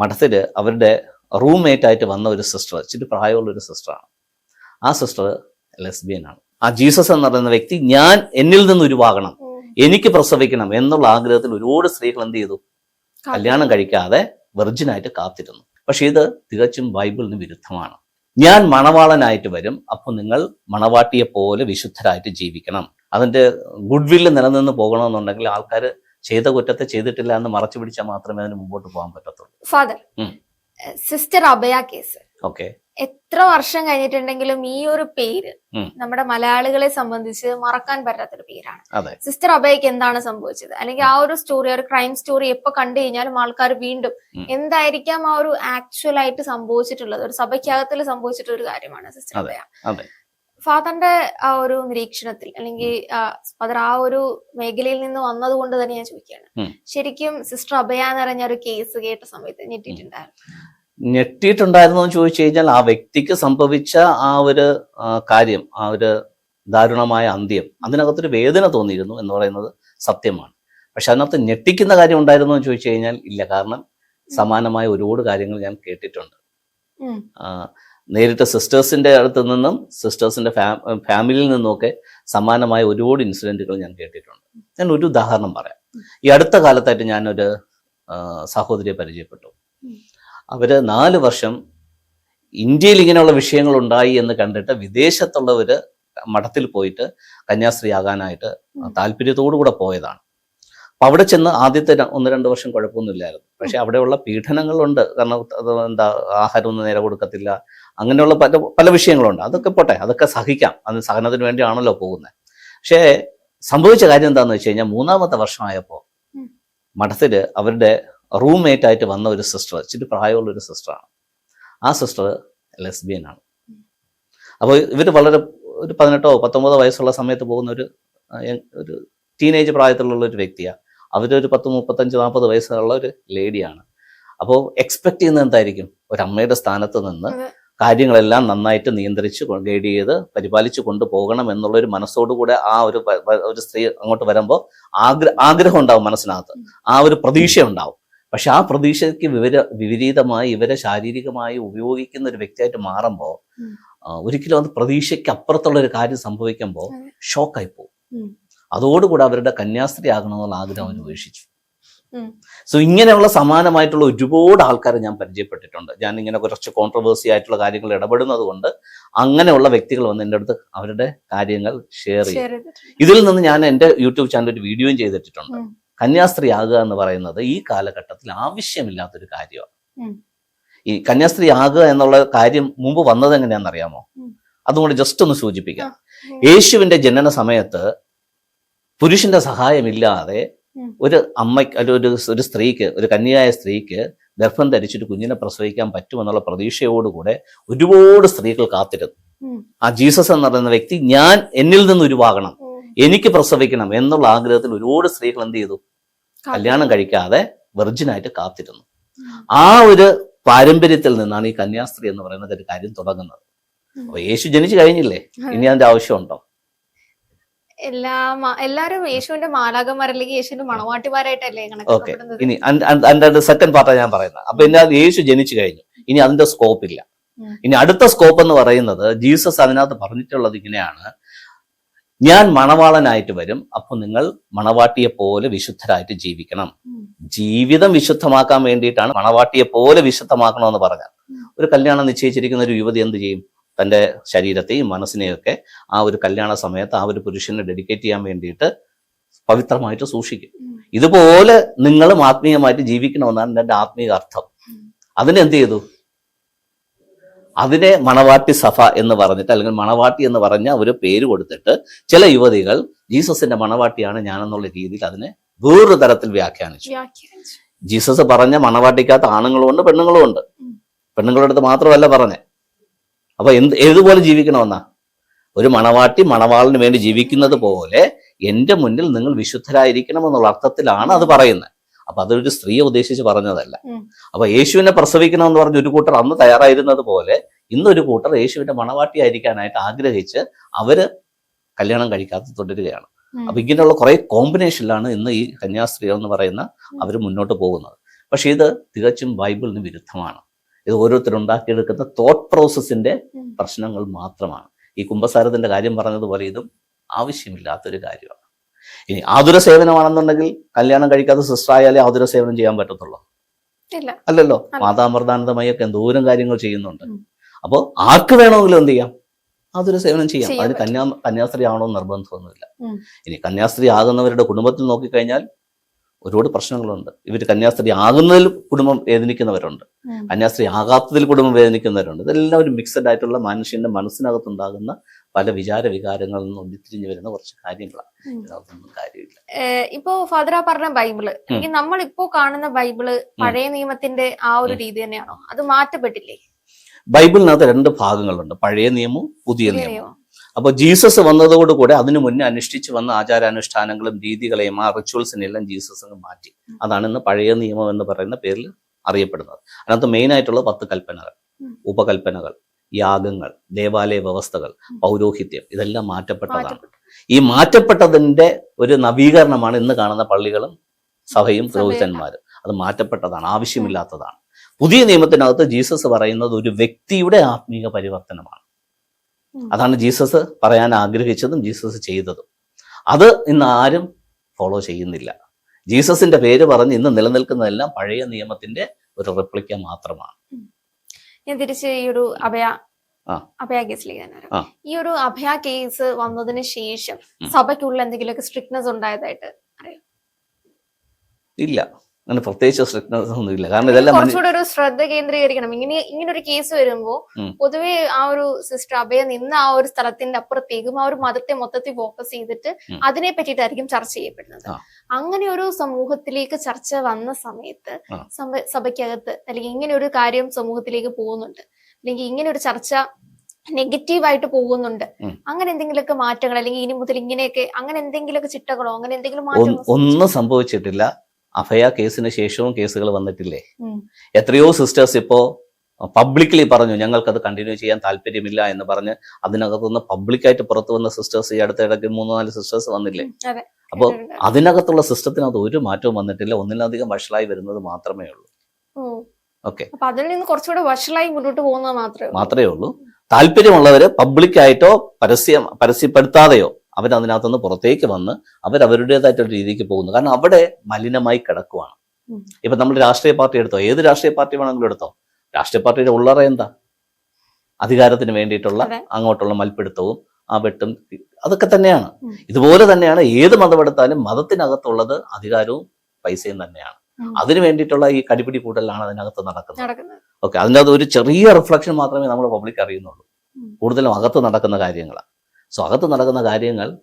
മഠത്തിൽ അവരുടെ റൂംമേറ്റ് ആയിട്ട് വന്ന ഒരു സിസ്റ്റർ ഇച്ചിരി പ്രായമുള്ള ഒരു സിസ്റ്ററാണ് ആ സിസ്റ്റർ ലെസ്ബിയൻ ആണ്. ആ ജീസസ് എന്ന് പറയുന്ന വ്യക്തി ഞാൻ എന്നിൽ നിന്ന് ഉരുവാകണം എനിക്ക് പ്രസവിക്കണം എന്നുള്ള ആഗ്രഹത്തിൽ ഒരുപാട് സ്ത്രീകൾ എന്ത് ചെയ്തു? കല്യാണം കഴിക്കാതെ വെർജിനായിട്ട് കാത്തിരുന്നു. പക്ഷെ ഇത് തികച്ചും ബൈബിളിന് വിരുദ്ധമാണ്. ഞാൻ മണവാളനായിട്ട് വരും അപ്പോൾ നിങ്ങൾ മണവാട്ടിയെ പോലെ വിശുദ്ധരായിട്ട് ജീവിക്കണം. അതിന്റെ ഗുഡ്വില്ല് നിലനിന്ന് പോകണമെന്നുണ്ടെങ്കിൽ ആൾക്കാർ ചെയ്ത കുറ്റത്തെ ചെയ്തിട്ടില്ല എന്ന് മറച്ചു പിടിച്ചാൽ മാത്രമേ അതിന് മുമ്പോട്ട് പോകാൻ പറ്റത്തുള്ളൂ. Father sister Abhaya case. Okay. എത്ര വർഷം കഴിഞ്ഞിട്ടുണ്ടെങ്കിലും ഈ ഒരു പേര് നമ്മുടെ മലയാളികളെ സംബന്ധിച്ച് മറക്കാൻ പറ്റാത്തൊരു പേരാണ്. സിസ്റ്റർ അഭയക്ക് എന്താണ് സംഭവിച്ചത്? അല്ലെങ്കിൽ ആ ഒരു സ്റ്റോറി ഒരു ക്രൈം സ്റ്റോറി എപ്പോ കണ്ടു കഴിഞ്ഞാലും ആൾക്കാർ വീണ്ടും എന്തായിരിക്കാം ആ ഒരു ആക്ച്വൽ ആയിട്ട് സംഭവിച്ചിട്ടുള്ളത്? ഒരു സഭയ്ക്കകത്തിൽ സംഭവിച്ചിട്ടുള്ള ഒരു കാര്യമാണ് സിസ്റ്റർ അതെ. ഫാദറിന്റെ ആ ഒരു നിരീക്ഷണത്തിൽ അല്ലെങ്കിൽ ഫാദർ ആ ഒരു മേഖലയിൽ നിന്ന് വന്നത് കൊണ്ട് തന്നെ ഞാൻ ചോദിക്കുകയാണ്. ശരിക്കും സിസ്റ്റർ അഭയ എന്ന് പറഞ്ഞ ഒരു കേസ് കേട്ട സമയത്ത് ഞെട്ടിയിട്ടുണ്ടായിരുന്നു. ഞെട്ടിയിട്ടുണ്ടായിരുന്നോ എന്ന് ചോദിച്ചു കഴിഞ്ഞാൽ ആ വ്യക്തിക്ക് സംഭവിച്ച ആ ഒരു കാര്യം ആ ഒരു ദാരുണമായ അന്ത്യം അതിനകത്തൊരു വേദന തോന്നിയിരുന്നു എന്ന് പറയുന്നത് സത്യമാണ്. പക്ഷെ അതിനകത്ത് ഞെട്ടിക്കുന്ന കാര്യം ഉണ്ടായിരുന്നോ എന്ന് ചോദിച്ചു കഴിഞ്ഞാൽ ഇല്ല. കാരണം സമാനമായ ഒരുപാട് കാര്യങ്ങൾ ഞാൻ കേട്ടിട്ടുണ്ട്. നേരിട്ട് സിസ്റ്റേഴ്സിന്റെ അടുത്ത് നിന്നും സിസ്റ്റേഴ്സിന്റെ ഫാമിലിയിൽ നിന്നുമൊക്കെ സമാനമായ ഒരുപാട് ഇൻസിഡന്റുകൾ ഞാൻ കേട്ടിട്ടുണ്ട്. ഞാൻ ഒരു ഉദാഹരണം പറയാം. ഈ അടുത്ത കാലത്തായിട്ട് ഞാനൊരു സഹോദരിയെ പരിചയപ്പെട്ടു. അവർ നാല് വർഷം ഇന്ത്യയിൽ ഇങ്ങനെയുള്ള വിഷയങ്ങൾ ഉണ്ടായി എന്ന് കണ്ടിട്ട് വിദേശത്തുള്ളവർ മഠത്തിൽ പോയിട്ട് കന്യാസ്ത്രീ ആകാനായിട്ട്. താല്പര്യത്തോടു കൂടെ പോയതാണ്. അവിടെ ചെന്ന് ആദ്യത്തെ ഒന്ന് രണ്ട് വർഷം കുഴപ്പമൊന്നുമില്ലായിരുന്നു. പക്ഷെ അവിടെയുള്ള പീഡനങ്ങളുണ്ട്. കാരണം അത് എന്താ ആഹാരം ഒന്നും നേരെ കൊടുക്കത്തില്ല. അങ്ങനെയുള്ള പല പല വിഷയങ്ങളുണ്ട്. അതൊക്കെ പോട്ടെ അതൊക്കെ സഹിക്കാം. അത് സഹനത്തിന് വേണ്ടിയാണല്ലോ പോകുന്നത്. പക്ഷേ സംഭവിച്ച കാര്യം എന്താണെന്ന് വെച്ച് കഴിഞ്ഞാൽ മൂന്നാമത്തെ വർഷമായപ്പോൾ മഠത്തിൽ മഠത്തിൽ അവരുടെ റൂംമേറ്റ് ആയിട്ട് വന്ന ഒരു സിസ്റ്റർ ഇച്ചിരി പ്രായമുള്ള ഒരു സിസ്റ്ററാണ്. ആ സിസ്റ്റർ ലെസ്ബിയൻ ആണ്. അപ്പോൾ ഇവർ വളരെ ഒരു പതിനെട്ടോ പത്തൊമ്പതോ വയസ്സുള്ള സമയത്ത് പോകുന്ന ഒരു ഒരു ടീനേജ് പ്രായത്തിലുള്ള ഒരു വ്യക്തിയാണ് അവരൊരു പത്ത് മുപ്പത്തഞ്ച് നാൽപ്പത് വയസ്സുള്ള ഒരു ലേഡിയാണ് അപ്പോൾ എക്സ്പെക്ട് ചെയ്യുന്നത് എന്തായിരിക്കും ഒരു അമ്മയുടെ സ്ഥാനത്ത് നിന്ന് കാര്യങ്ങളെല്ലാം നന്നായിട്ട് നിയന്ത്രിച്ച് ഗൈഡ് ചെയ്ത് പരിപാലിച്ചു കൊണ്ടുപോകണം എന്നുള്ളൊരു മനസ്സോടുകൂടെ ആ ഒരു ഒരു സ്ത്രീ അങ്ങോട്ട് വരുമ്പോൾ ആഗ്ര ആഗ്രഹം ഉണ്ടാവും മനസ്സിനകത്ത് ആ ഒരു പ്രതീക്ഷ ഉണ്ടാവും പക്ഷെ ആ പ്രതീക്ഷയ്ക്ക് വിവര വിപരീതമായി ഇവരെ ശാരീരികമായി ഉപയോഗിക്കുന്ന ഒരു വ്യക്തിയായിട്ട് മാറുമ്പോൾ. ഒരിക്കലും അത് പ്രതീക്ഷയ്ക്ക് അപ്പുറത്തുള്ള ഒരു കാര്യം സംഭവിക്കുമ്പോൾ. ഷോക്കായി പോകും. അതോടുകൂടി അവരുടെ കന്യാസ്ത്രീ ആകണമെന്നുള്ള ആഗ്രഹം അവർ ഉപേക്ഷിച്ചു. സോ ഇങ്ങനെയുള്ള സമാനമായിട്ടുള്ള ഒരുപാട് ആൾക്കാരെ ഞാൻ പരിചയപ്പെട്ടിട്ടുണ്ട്. ഞാൻ ഇങ്ങനെ കുറച്ച് കോൺട്രവേഴ്സി ആയിട്ടുള്ള കാര്യങ്ങൾ ഇടപെടുന്നത് കൊണ്ട് അങ്ങനെയുള്ള വ്യക്തികൾ വന്ന് എന്റെ അടുത്ത് അവരുടെ കാര്യങ്ങൾ ഷെയർ ചെയ്യും ഇതിൽ നിന്ന് ഞാൻ എന്റെ യൂട്യൂബ് ചാനൽ ഒരു വീഡിയോയും ചെയ്തിട്ടുണ്ട് കന്യാസ്ത്രീ ആകുക എന്ന് പറയുന്നത് ഈ കാലഘട്ടത്തിൽ ആവശ്യമില്ലാത്തൊരു കാര്യമാണ്. ഈ കന്യാസ്ത്രീ ആകുക എന്നുള്ള കാര്യം മുമ്പ് വന്നത് എങ്ങനെയാണെന്ന് അറിയാമോ അതുകൊണ്ട് ജസ്റ്റ് ഒന്ന് സൂചിപ്പിക്കാം. യേശുവിന്റെ ജനന സമയത്ത് പുരുഷന്റെ സഹായമില്ലാതെ ഒരു അമ്മയ്ക്ക് ഒരു ഒരു ഒരു സ്ത്രീക്ക് ഒരു കന്യയായ സ്ത്രീക്ക് ഗർഭം ധരിച്ചിട്ട് കുഞ്ഞിനെ പ്രസവിക്കാൻ പറ്റുമെന്നുള്ള പ്രതീക്ഷയോടുകൂടെ ഒരുപാട് സ്ത്രീകൾ കാത്തിരുന്നു. ആ ജീസസ് എന്ന് പറയുന്ന വ്യക്തി ഞാൻ എന്നിൽ നിന്ന് ഉരുവാകണം എനിക്ക് പ്രസവിക്കണം എന്നുള്ള ആഗ്രഹത്തിൽ ഒരുപാട് സ്ത്രീകൾ എന്ത് ചെയ്തു? കല്യാണം കഴിക്കാതെ വെർജിനായിട്ട് കാത്തിരുന്നു. ആ ഒരു പാരമ്പര്യത്തിൽ നിന്നാണ് ഈ കന്യാസ്ത്രീ എന്ന് പറയുന്നത് ഒരു കാര്യം തുടങ്ങുന്നത്. അപ്പൊ യേശു ജനിച്ചു കഴിഞ്ഞില്ലേ? ഇനി അതിന്റെ ആവശ്യമുണ്ടോ? എല്ലാ എല്ലാരും യേശുവിന്റെ മാലാകന്മാരല്ലെങ്കിൽ യേശുവിന്റെ മണവാട്ടിമാരായിട്ടല്ലേ ഓക്കെ. ഇനി അതിന്റെ സെക്കൻഡ് പാർട്ടാണ് ഞാൻ പറയുന്നത്. അപ്പൊ എന്നാ യേശു ജനിച്ചു കഴിഞ്ഞു. ഇനി അതിന്റെ സ്കോപ്പ് ഇല്ല. ഇനി അടുത്ത സ്കോപ്പ് എന്ന് പറയുന്നത് ജീസസ് അതിനകത്ത് പറഞ്ഞിട്ടുള്ളത് ഇങ്ങനെയാണ്. ഞാൻ മണവാളനായിട്ട് വരും. അപ്പൊ നിങ്ങൾ മണവാട്ടിയെ പോലെ വിശുദ്ധരായിട്ട് ജീവിക്കണം. ജീവിതം വിശുദ്ധമാക്കാൻ വേണ്ടിയിട്ടാണ് മണവാട്ടിയെ പോലെ വിശുദ്ധമാക്കണമെന്ന് പറഞ്ഞാൽ ഒരു കല്യാണം നിശ്ചയിച്ചിരിക്കുന്ന ഒരു യുവതി എന്ത് ചെയ്യും? തന്റെ ശരീരത്തെയും മനസ്സിനെയൊക്കെ ആ ഒരു കല്യാണ സമയത്ത് ആ ഒരു പുരുഷനെ ഡെഡിക്കേറ്റ് ചെയ്യാൻ വേണ്ടിയിട്ട് പവിത്രമായിട്ട് സൂക്ഷിക്കും. ഇതുപോലെ നിങ്ങളും ആത്മീയമായിട്ട് ജീവിക്കണമെന്നാണ് എന്റെ ആത്മീയ അർത്ഥം. അതിനെന്ത് ചെയ്തു? അതിനെ മണവാട്ടി സഭ എന്ന് പറഞ്ഞിട്ട് അല്ലെങ്കിൽ മണവാട്ടി എന്ന് പറഞ്ഞ ഒരു പേര് കൊടുത്തിട്ട് ചില യുവതികൾ ജീസസിന്റെ മണവാട്ടിയാണ് ഞാനെന്നുള്ള രീതിയിൽ അതിനെ വേറൊരു തരത്തിൽ വ്യാഖ്യാനിച്ചു. വ്യാഖ്യാനിച്ചു. ജീസസ് പറഞ്ഞ മണവാട്ടിക്കകത്ത് ആണുങ്ങളും ഉണ്ട് പെണ്ണുങ്ങളും ഉണ്ട് പെണ്ണുങ്ങളുടെ അടുത്ത് മാത്രമല്ല പറഞ്ഞേ അപ്പൊ എന്ത് ഏതുപോലെ ജീവിക്കണമെന്നാ? ഒരു മണവാട്ടി മണവാളിന് വേണ്ടി ജീവിക്കുന്നത് പോലെ എന്റെ മുന്നിൽ നിങ്ങൾ വിശുദ്ധരായിരിക്കണം എന്നുള്ള അർത്ഥത്തിലാണ് അത് പറയുന്നത്. അപ്പൊ അതൊരു സ്ത്രീയെ ഉദ്ദേശിച്ച് പറഞ്ഞതല്ല. അപ്പൊ യേശുവിനെ പ്രസവിക്കണം എന്ന് പറഞ്ഞ ഒരു കൂട്ടർ അന്ന് തയ്യാറായിരുന്നത് പോലെ ഇന്നൊരു കൂട്ടർ യേശുവിന്റെ മണവാട്ടി ആയിരിക്കാനായിട്ട് ആഗ്രഹിച്ച് അവർ കല്യാണം കഴിക്കാതെ തുടരുകയാണ്. അപ്പൊ ഇങ്ങനെയുള്ള കുറെ കോമ്പിനേഷനിലാണ് ഇന്ന് ഈ കന്യാസ്ത്രീകൾ എന്ന് പറയുന്ന അവർ മുന്നോട്ട് പോകുന്നത്. പക്ഷെ ഇത് തികച്ചും ബൈബിളിന് വിരുദ്ധമാണ്. ഇത് ഓരോരുത്തരും ഉണ്ടാക്കിയെടുക്കുന്ന തോട്ട് പ്രോസസ്സിന്റെ. പ്രശ്നങ്ങൾ മാത്രമാണ്. ഈ കുംഭസാരത്തിന്റെ കാര്യം പറഞ്ഞതുപോലെ ഇതും ആവശ്യമില്ലാത്തൊരു കാര്യമാണ്. ഇനി ആതുര സേവനമാണെന്നുണ്ടെങ്കിൽ കല്യാണം കഴിക്കാത്ത സിസ്റ്റർ ആയാലേ ആതുര സേവനം ചെയ്യാൻ പറ്റത്തുള്ളൂ. അല്ലല്ലോ? അല്ല. മാതാമൃതാനന്ദമയൊക്കെ എന്തോരം കാര്യങ്ങൾ ചെയ്യുന്നുണ്ട്. അപ്പോൾ ആർക്ക് വേണമെങ്കിലും എന്ത് ചെയ്യാം? അതൊരു സേവനം ചെയ്യാം. അതിന് കന്യാ കന്യാസ്ത്രീ ആണോ നിർബന്ധമൊന്നുമില്ല. ഇനി കന്യാസ്ത്രീ ആകുന്നവരുടെ കുടുംബത്തിൽ നോക്കിക്കഴിഞ്ഞാൽ ഒരുപാട് പ്രശ്നങ്ങളുണ്ട്. ഇവർ കന്യാസ്ത്രീ ആകുന്നതിൽ കുടുംബം വേദനിക്കുന്നവരുണ്ട്. കന്യാസ്ത്രീ ആകാത്തതിൽ കുടുംബം വേദനിക്കുന്നവരുണ്ട്. ഇതെല്ലാം ഒരു മിക്സഡ് ആയിട്ടുള്ള മനുഷ്യന്റെ മനസ്സിനകത്തുണ്ടാകുന്ന പല വിചാര വികാരങ്ങളിൽ നിന്ന് ഉരുത്തിരിഞ്ഞു വരുന്ന കുറച്ച് കാര്യങ്ങളാണ്. ഇതിനകത്തൊന്നും കാര്യമില്ല. ഇപ്പോ ഫാദറ പറഞ്ഞ ബൈബിൾ. നമ്മളിപ്പോ കാണുന്ന ബൈബിൾ പഴയ നിയമത്തിന്റെ ആ ഒരു രീതി തന്നെയാണോ? അത് മാറ്റപ്പെട്ടില്ലേ? ബൈബിളിനകത്ത് രണ്ട് ഭാഗങ്ങളുണ്ട്. പഴയ നിയമവും പുതിയ നിയമവും. നിയമം. അപ്പോൾ ജീസസ് വന്നതോടുകൂടെ അതിനു മുന്നേ അനുഷ്ഠിച്ചു വന്ന ആചാരാനുഷ്ഠാനങ്ങളും രീതികളെയും ആ റിച്വൽസിനെല്ലാം ജീസസ് അങ്ങ് മാറ്റി. അതാണ് ഇന്ന് പഴയ നിയമം എന്ന് പറയുന്ന പേരിൽ അറിയപ്പെടുന്നത്. അതിനകത്ത് മെയിൻ ആയിട്ടുള്ള പത്ത് കൽപ്പനകൾ. ഉപകൽപ്പനകൾ യാഗങ്ങൾ ദേവാലയ വ്യവസ്ഥകൾ പൗരോഹിത്യം ഇതെല്ലാം മാറ്റപ്പെട്ടതാണ്. ഈ മാറ്റപ്പെട്ടതിന്റെ ഒരു നവീകരണമാണ് ഇന്ന് കാണുന്ന പള്ളികളും സഭയും പുരോഹിതന്മാരും അത് മാറ്റപ്പെട്ടതാണ് ആവശ്യമില്ലാത്തതാണ്. പുതിയ നിയമത്തിനകത്ത് ജീസസ് പറയുന്നത് ഒരു വ്യക്തിയുടെ ആത്മീയ പരിവർത്തനമാണ്. അതാണ് ജീസസ് പറയാൻ ആഗ്രഹിച്ചതും ജീസസ് ചെയ്തതും. അത് ഇന്ന് ആരും ഫോളോ ചെയ്യുന്നില്ല. ജീസസിന്റെ പേര് പറഞ്ഞ് ഇന്ന് നിലനിൽക്കുന്നതെല്ലാം പഴയ നിയമത്തിന്റെ ഒരു റെപ്ലിക്ക മാത്രമാണ്. ഞാൻ തിരിച്ച് ഈ ഒരു അഭയ. അഭയ കേസിലേക്ക് തന്നെ. ഈ ഒരു അഭയ കേസ് വന്നതിന് ശേഷം. സഭയ്ക്കുള്ള എന്തെങ്കിലുമൊക്കെ സ്ട്രിക്ട്നെസ് ഉണ്ടായതായിട്ട് അറിയാം. ഇല്ല. അങ്ങനെ പ്രത്യേകിച്ച് സ്ട്രിക്ട്നെസ് ഒന്നുമില്ല കാരണം ഇതെല്ലാം കുറച്ചുകൂടെ ഒരു ശ്രദ്ധ കേന്ദ്രീകരിക്കണം. ഇങ്ങനെ ഇങ്ങനെ ഒരു കേസ് വരുമ്പോ പൊതുവേ ആ ഒരു സിസ്റ്റർ അഭയ നിന്ന് ആ ഒരു സ്ഥലത്തിന്റെ അപ്പുറത്തേക്കും ആ ഒരു മതത്തെ മൊത്തത്തിൽ ഫോക്കസ് ചെയ്തിട്ട്. അതിനെ പറ്റിയിട്ടായിരിക്കും ചർച്ച ചെയ്യപ്പെടുന്നത്. അങ്ങനെ ഒരു സമൂഹത്തിലേക്ക് ചർച്ച വന്ന സമയത്ത് സഭയ്ക്കകത്ത് അല്ലെങ്കിൽ ഇങ്ങനെ ഒരു കാര്യം സമൂഹത്തിലേക്ക് പോകുന്നുണ്ട്. അല്ലെങ്കിൽ ഇങ്ങനെ ഒരു ചർച്ച നെഗറ്റീവായിട്ട് പോകുന്നുണ്ട്. അങ്ങനെ എന്തെങ്കിലുമൊക്കെ മാറ്റങ്ങൾ അല്ലെങ്കിൽ ഇനി മുതൽ ഇങ്ങനെയൊക്കെ അങ്ങനെ എന്തെങ്കിലുമൊക്കെ ചിട്ടകളോ അങ്ങനെ എന്തെങ്കിലും മാറ്റം ഒന്നും സംഭവിച്ചിട്ടില്ല. അഭയ കേസിന് ശേഷവും കേസുകൾ വന്നിട്ടില്ലേ? എത്രയോ സിസ്റ്റേഴ്സ് ഇപ്പോ പബ്ലിക്കലി പറഞ്ഞു ഞങ്ങൾക്കത് കണ്ടിന്യൂ ചെയ്യാൻ താല്പര്യമില്ല എന്ന് പറഞ്ഞ് അതിനകത്തുനിന്ന് പബ്ലിക്കായിട്ട് പുറത്തു വന്ന സിസ്റ്റേഴ്സ് ഈ അടുത്ത ഇടയ്ക്ക് മൂന്ന് നാല് സിസ്റ്റേഴ്സ് വന്നില്ലേ? അപ്പോൾ. അതിനകത്തുള്ള സിസ്റ്റത്തിനകത്ത് ഒരു മാറ്റവും വന്നിട്ടില്ല ഒന്നിലധികം വഷളായി വരുന്നത് മാത്രമേ ഉള്ളൂ. ഓക്കെ അതിൽ നിന്ന് കുറച്ചുകൂടെ വഷളായി മുന്നോട്ട് പോകുന്നത് മാത്രമേ ഉള്ളൂ. മാത്രമേ ഉള്ളൂ. താല്പര്യമുള്ളവര് പബ്ലിക്കായിട്ടോ പരസ്യം പരസ്യപ്പെടുത്താതെയോ അവരതിനകത്തുനിന്ന് പുറത്തേക്ക് വന്ന് അവരവരുടേതായിട്ടുള്ള രീതിക്ക് പോകുന്നു. കാരണം അവിടെ മലിനമായി കിടക്കുവാണ്. ഇപ്പൊ നമ്മൾ രാഷ്ട്രീയ പാർട്ടി എടുത്തോ? ഏത് രാഷ്ട്രീയ പാർട്ടി വേണമെങ്കിലും എടുത്തോ? രാഷ്ട്രീയ പാർട്ടിയുടെ ഉള്ളറ എന്താ? അധികാരത്തിന് വേണ്ടിയിട്ടുള്ള അങ്ങോട്ടുള്ള മൽപ്പിടുത്തവും ആ വെട്ടും അതൊക്കെ തന്നെയാണ്. ഇതുപോലെ തന്നെയാണ് ഏത് മതമെടുത്താലും മതത്തിനകത്തുള്ളത് അധികാരവും പൈസയും തന്നെയാണ്. അതിന് വേണ്ടിയിട്ടുള്ള ഈ കടിപിടി കൂടലാണ് അതിനകത്ത് നടക്കുന്നത്. നടക്കുന്നത്. ഓക്കെ അതിന്റെ അത് ഒരു ചെറിയ റിഫ്ലക്ഷൻ മാത്രമേ നമ്മൾ പബ്ലിക് അറിയുന്നുള്ളൂ. കൂടുതലും അകത്ത് നടക്കുന്ന കാര്യങ്ങളാണ് സോ അകത്ത് നടക്കുന്ന കാര്യങ്ങൾ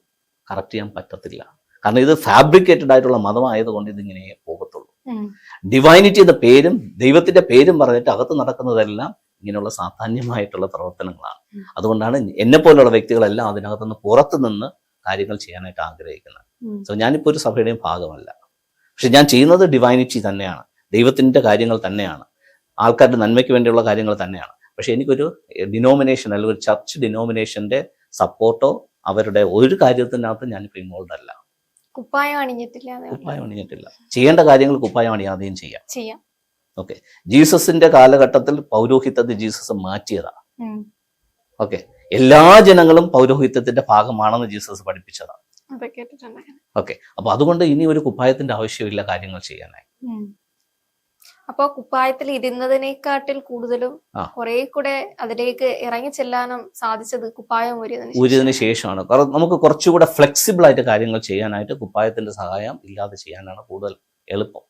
കറക്റ്റ് ചെയ്യാൻ പറ്റത്തില്ല. കാരണം ഇത് ഫാബ്രിക്കേറ്റഡ് ആയിട്ടുള്ള മതമായതുകൊണ്ട് ഇതിങ്ങനെ പോകത്തുള്ളൂ. ഡിവൈനിറ്റി എന്ന പേരും ദൈവത്തിന്റെ പേരും പറഞ്ഞിട്ട് അകത്ത് നടക്കുന്നതെല്ലാം ഇങ്ങനെയുള്ള സാധാന്യമായിട്ടുള്ള പ്രവർത്തനങ്ങളാണ്. അതുകൊണ്ടാണ് എന്നെ പോലുള്ള വ്യക്തികളെല്ലാം അതിനകത്തുനിന്ന് പുറത്തു നിന്ന് കാര്യങ്ങൾ ചെയ്യാനായിട്ട് ആഗ്രഹിക്കുന്നത്. സോ ഞാനിപ്പോൾ ഒരു സഭയുടെയും ഭാഗമല്ല. പക്ഷെ ഞാൻ ചെയ്യുന്നത് ഡിവൈനിറ്റി തന്നെയാണ്. ദൈവത്തിന്റെ കാര്യങ്ങൾ തന്നെയാണ്. ആൾക്കാരുടെ നന്മയ്ക്ക് വേണ്ടിയുള്ള കാര്യങ്ങൾ തന്നെയാണ്. പക്ഷെ എനിക്കൊരു ഡിനോമിനേഷൻ അല്ലെങ്കിൽ ഒരു ചർച്ച് ഡിനോമിനേഷന്റെ സപ്പോർട്ടോ അവരുടെ ഒരു കാര്യത്തിനകത്ത് ഞാനിപ്പോൾ ഇൻവോൾവ് അല്ല. കുപ്പായം അണിഞ്ഞിട്ടില്ല കുപ്പായം അണിഞ്ഞിട്ടില്ല. ചെയ്യേണ്ട കാര്യങ്ങൾ കുപ്പായം അണിയാതെയും ചെയ്യാം. ചെയ്യാം. ഓക്കെ. ജീസസിന്റെ കാലഘട്ടത്തിൽ പൗരോഹിത്യത്തെ ജീസസ് മാറ്റിയതാണ്. ഓക്കെ. എല്ലാ ജനങ്ങളും പൗരോഹിത്യത്തിന്റെ ഭാഗമാണെന്ന് ജീസസ് പഠിപ്പിച്ചതാണ് ഓക്കെ. അപ്പൊ അതുകൊണ്ട് ഇനി ഒരു കുപ്പായത്തിന്റെ ആവശ്യമില്ല കാര്യങ്ങൾ ചെയ്യാനായി. അപ്പൊ കുപ്പായത്തിൽ ഇരുന്നതിനെക്കാട്ടിൽ കൂടുതലും. കുറെ കൂടെ അതിലേക്ക് ഇറങ്ങി ചെല്ലാനും സാധിച്ചത് കുപ്പായം ഊരിയതിന് ശേഷമാണ്. കാരണം നമുക്ക് കുറച്ചുകൂടെ ഫ്ലെക്സിബിൾ ആയിട്ട് കാര്യങ്ങൾ ചെയ്യാനായിട്ട് കുപ്പായത്തിന്റെ സഹായം ഇല്ലാതെ ചെയ്യാനാണ് കൂടുതൽ എളുപ്പം.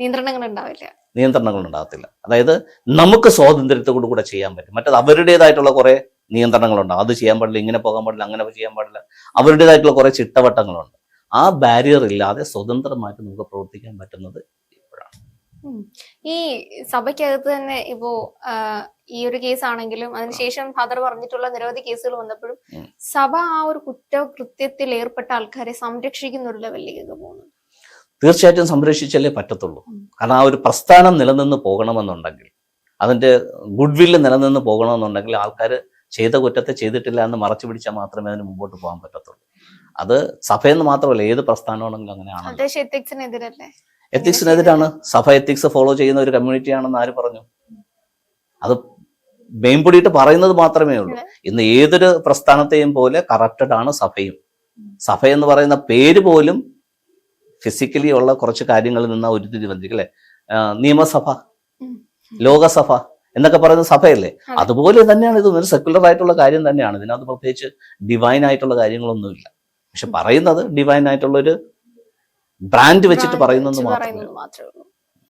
നിയന്ത്രണങ്ങൾ ഉണ്ടാവില്ല. നിയന്ത്രണങ്ങൾ ഉണ്ടാകത്തില്ല. അതായത് നമുക്ക് സ്വാതന്ത്ര്യത്തോടു കൂടെ ചെയ്യാൻ പറ്റും. മറ്റത് അവരുടേതായിട്ടുള്ള കുറെ നിയന്ത്രണങ്ങളുണ്ട്. അത് ചെയ്യാൻ പാടില്ല ഇങ്ങനെ പോകാൻ പാടില്ല അങ്ങനെ ചെയ്യാൻ പാടില്ല. അവരുടേതായിട്ടുള്ള കുറെ ചിട്ടവട്ടങ്ങളുണ്ട്. ആ ബാരിയർ ഇല്ലാതെ സ്വതന്ത്രമായിട്ട് നമുക്ക് പ്രവർത്തിക്കാൻ പറ്റുന്നത്. ഈ സഭയ്ക്കകത്ത് തന്നെ ഇപ്പോ ഈ ഒരു കേസ് ആണെങ്കിലും അതിനുശേഷം ഫാദർ പറഞ്ഞിട്ടുള്ള നിരവധി കേസുകൾ വന്നപ്പോഴും സഭ ആ ഒരു കുറ്റകൃത്യത്തിൽ ഏർപ്പെട്ട ആൾക്കാരെ സംരക്ഷിക്കുന്ന ഒരു ലെവലിലേക്ക് പോകുന്നു തീർച്ചയായിട്ടും സംരക്ഷിച്ചല്ലേ പറ്റത്തുള്ളൂ. കാരണം ആ ഒരു പ്രസ്ഥാനം നിലനിന്ന് പോകണമെന്നുണ്ടെങ്കിൽ അതിന്റെ ഗുഡ് വില്ല് നിലനിന്ന് പോകണമെന്നുണ്ടെങ്കിൽ ആൾക്കാർ ചെയ്ത കുറ്റത്തെ ചെയ്തിട്ടില്ല എന്ന് മറച്ചു പിടിച്ചാൽ മാത്രമേ അതിന് മുമ്പോട്ട് പോകാൻ പറ്റത്തുള്ളൂ. അത് സഭയെന്ന് മാത്രമല്ല ഏത് പ്രസ്ഥാനമാണെങ്കിലും അങ്ങനെയാണ് എത്തിക്സിനെതിരാണ് സഭ എത്തിക്സ് ഫോളോ ചെയ്യുന്ന ഒരു കമ്മ്യൂണിറ്റി ആണെന്ന് ആര് പറഞ്ഞു? അത് മെയിൻപൊടിയിട്ട് പറയുന്നത് മാത്രമേ ഉള്ളൂ. ഇന്ന് ഏതൊരു പ്രസ്ഥാനത്തെയും പോലെ കറപ്റ്റഡ് ആണ് സഭയും. സഭ എന്ന് പറയുന്ന പേര് പോലും ഫിസിക്കലി ഉള്ള കുറച്ച് കാര്യങ്ങളിൽ നിന്ന് ഉരുത്തിരി വന്നിരിക്കും അല്ലെ നിയമസഭ ലോകസഭ എന്നൊക്കെ പറയുന്ന സഭയല്ലേ? അതുപോലെ തന്നെയാണ് ഇത്. ഒരു സെക്കുലർ ആയിട്ടുള്ള കാര്യം തന്നെയാണ്. ഇതിനകത്ത് പ്രത്യേകിച്ച് ഡിവൈൻ ആയിട്ടുള്ള കാര്യങ്ങളൊന്നുമില്ല. പക്ഷെ പറയുന്നത് ഡിവൈൻ ആയിട്ടുള്ള ഒരു ബ്രാൻഡ് വെച്ചിട്ട് പറയുന്നു പറയുന്നത് മാത്രമേ ഉള്ളൂ.